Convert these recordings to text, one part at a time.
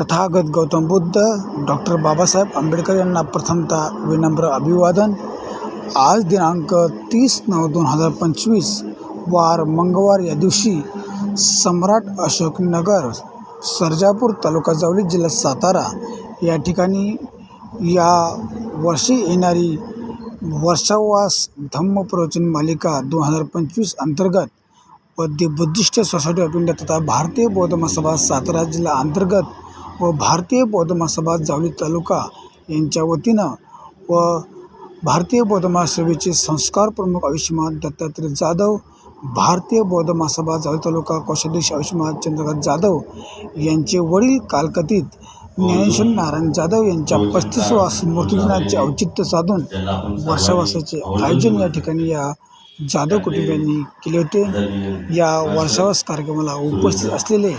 Tathagata Gautam Buddha doctor Babasaheb Ambedkar यांना प्रथमतः विनम्र अभिवादन. आज दिनांक तीस नऊ दोन हजार पंचवीस वार मंगळवार या दिवशी सम्राट अशोकनगर सर्जापूर तालुका जावली जिल्हा सातारा या ठिकाणी या वर्षी येणारी वर्षावास धम्म प्रवचन मालिका दोन हजार पंचवीस अंतर्गत व the Buddhist society of India तथा भारतीय बौद्ध महासभा सातारा जिल्हा अंतर्गत व भारतीय बौद्ध महासभा जावली तालुका यांच्या वतीनं व भारतीय बौद्ध महासभेचे संस्कार प्रमुख आयुष्यमान दत्तात्रय जाधव भारतीय बौद्ध महासभा जावली तालुका कोषाध्यक्ष आयुष्यमान चंद्रकांत जाधव यांचे वडील कालकथित ज्ञानेश्वर नारायण जाधव यांच्या पस्तीसवा स्मृतिदिनाचे औचित्य साधून वर्षावासाचे आयोजन या ठिकाणी या जाधव कुटुंबियांनी केले होते. या वर्षावास कार्यक्रमाला उपस्थित असलेले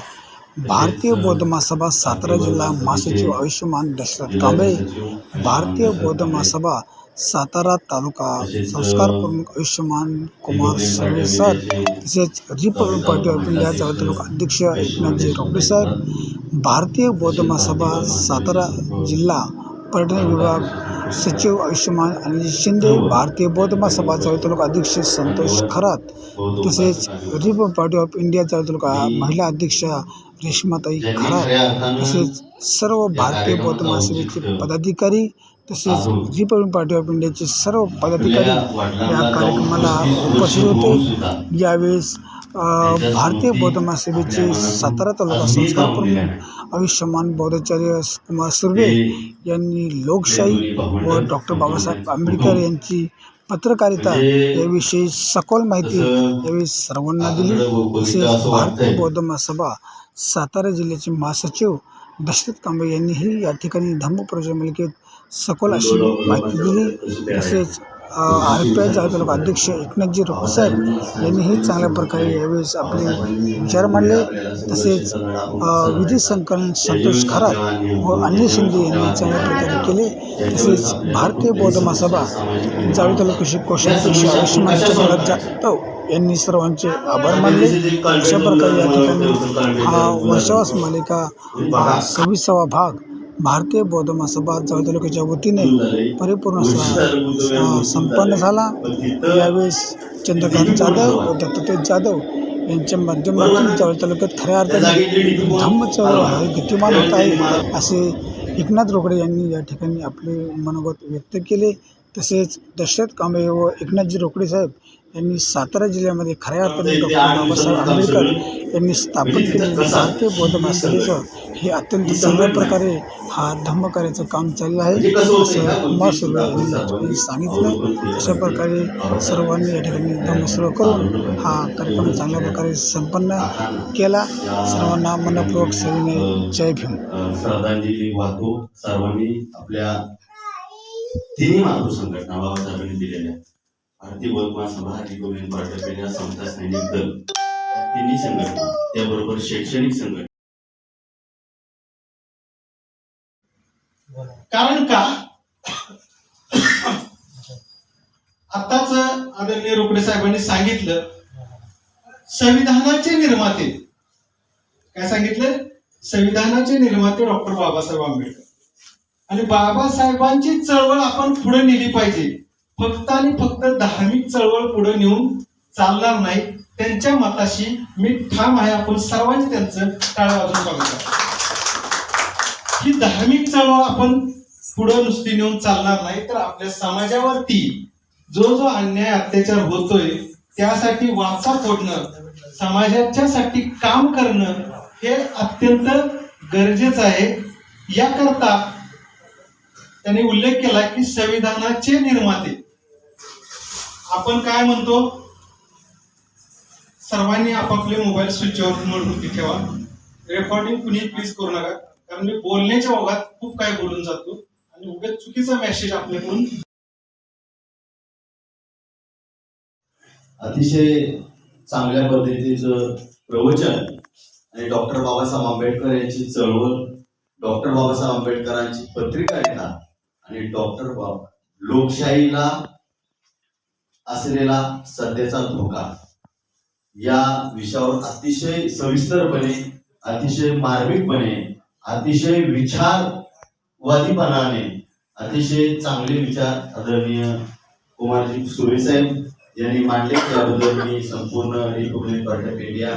भारतीय बौद्ध महासभा सातारा जिल्हा महासचिव आयुष्यमान दशरथ कांबळे भारतीय बौद्ध महासभा सातारा तालुका संस्कार प्रमुख आयुष्यमान कुमार सर्वे सर तसेच republic party of India Jawal taluka अध्यक्ष एकनाथजी रोकडे साहेब भारतीय बौद्ध महासभा सातारा जिल्हा पर्यटन विभाग सचिव आयुष्यमान अनिल शिंदे भारतीय बौद्ध महासभा जावळ तालुका अध्यक्ष संतोष खरात तसेच republic party of India Jawal taluka महिला अध्यक्ष रेश्माताई खरात तसेच सर्व भारतीय बौद्ध महासभेचे पदाधिकारी तसेच रिपब्लिक पार्टी ऑफ इंडियाचे सर्व पदाधिकारी या कार्यक्रमाला उपस्थित होते. यावेळेस भारतीय बौद्ध महासभेचे सातारा तालुका संस्कार प्रमुख आयुष्यमान बौद्धाचार्य कुमार सुर्वे यांनी लोकशाही व डॉक्टर बाबासाहेब आंबेडकर यांची पत्रकारिता याविषयी सखोल माहिती यावेळी सर्वांना दिली तसेच भारतीय बौद्ध महासभा सातारा जिल्ह्याचे महासचिव दशरथ कांबळे यांनीही या ठिकाणी धम्मप्रचार मालिकेत सखोल अशी माहिती दिली तसेच आर पी आय तालुका अध्यक्ष एकनाथजी रोपसाहेब यांनीही चांगल्या प्रकारे यावेळेस आपले विचार मांडले. तसेच विधी संकलन संतोष खरात व अनिल शिंदे यांनी चांगल्या प्रकारे केले. तसेच भारतीय बौद्ध महासभा जावळी तालुक्याचे कोषाध्यक्ष आयुष्यमान जाधव यांनी सर्वांचे आभार मानले. अशा प्रकारे या ठिकाणी हा वर्षावास मालिका सव्वीसावा भाग भारतीय बौद्ध महासभा जावळी तालुक्याच्या वतीने परिपूर्ण असा संपन्न झाला. यावेळेस चंद्रकांत जाधव व दत्तात्रय जाधव यांच्या माध्यमातून जवळ तालुक्यात खऱ्या अर्थाने धम्मचळवळ गतिमान होत आहे असे एकनाथ रोकडे यांनी या ठिकाणी आपले मनोगत व्यक्त केले. तसेच दशरथ कांबळे व एकनाथजी रोकडे साहेब यांनी सातारा जिल्ह्यामध्ये खऱ्या अर्थाने डॉक्टर बाबासाहेब आंबेडकर यांनी स्थापन केलेलं भारतीय बौद्ध महासभेचं हे अत्यंत चांगल्या प्रकारे हा धम्म कार्याचं काम चाललं आहे. असं कुमार सुर्वे यांनी सांगितलं. अशा प्रकारे सर्वांनी या ठिकाणी धम्म सुरू करून हा कार्यक्रम चांगल्या प्रकारे संपन्न केला. सर्वांना मनपूर्वक सेवेने जय भीम. श्रद्धांजली वाहतो. सर्वांनी आपल्या तिन्ही मातृ संघटना बाबासाहेबांनी दिलेल्या भारतीय बौद्ध सभा रिपब्लिक पार्टी ऑफ समता सैनिक दल तिन्ही संघटना त्याबरोबर शैक्षणिक संघटना. कारण का? आताच आदरणीय रोकडे साहेबांनी सांगितलं संविधानाचे निर्माते. काय सांगितलं? संविधानाचे निर्माते डॉक्टर बाबासाहेब आंबेडकर. आणि बाबासाहेबांची चळवळ आपण पुढे नेली पाहिजे. फक्त आणि फक्त धार्मिक चळवळ पुढे नेऊन चालणार नाही. त्यांच्या मताशी मी ठाम आहे. आपण सर्वांनी त्यांचं टाळ वाजून बघूया. ही धार्मिक चळवळ आपण पुढे नुसती नेऊन चालणार नाही तर आपल्या समाजावरती जो जो अन्याय अत्याचार होतोय त्यासाठी वाचा फोडणं समाजाच्यासाठी काम करणं हे अत्यंत गरजेचं आहे. याकरता त्यांनी उल्लेख केला की संविधानाचे निर्माते आपण काय म्हणतो? सर्वांनी आपापले मोबाईल स्विच ऑफ म्हणून ठेवा. रेकॉर्डिंग कुणी प्लीज करू नका. कारण मी बोलण्याच्या ओघात खूप काय बोलून जातो. आणि उभ्या चुकीचा मेसेज आपल्याकडून अतिशय चांगल्या पद्धतीचं प्रवचन आणि डॉक्टर बाबासाहेब आंबेडकर यांची चळवळ डॉक्टर बाबासाहेब आंबेडकरांची पत्रिकारिता आणि डॉक्टर बाबा लोकशाहीला असलेला सध्याचा धोका. या विषयावर अतिशय सविस्तरपणे अतिशय मार्मिकपणे अतिशय विचारवादीपणाने अतिशय चांगले विचार आदरणीय कुमारजी सुरे साहेब यांनी मांडले. त्याबद्दल मी संपूर्ण republic party of India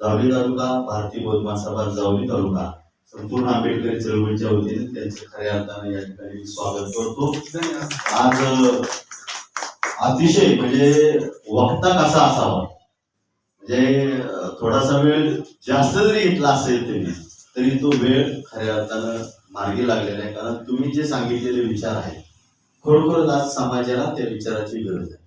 Jawali taluka Bharatiya Bauddha Mahasabha Jawali तालुका संपूर्ण आंबेडकरी चळवळीच्या वतीने त्यांचं खऱ्या अर्थाने या ठिकाणी स्वागत करतो. आज अतिशय म्हणजे वक्ता कसा असावा? म्हणजे थोडासा वेळ जास्त जरी घेतला असेल त्यांनी तरी तो वेळ खऱ्या अर्थानं मार्गी लागलेला आहे. कारण तुम्ही जे सांगितलेले विचार आहेत खरोखरच आज समाजाला त्या विचाराची गरज आहे.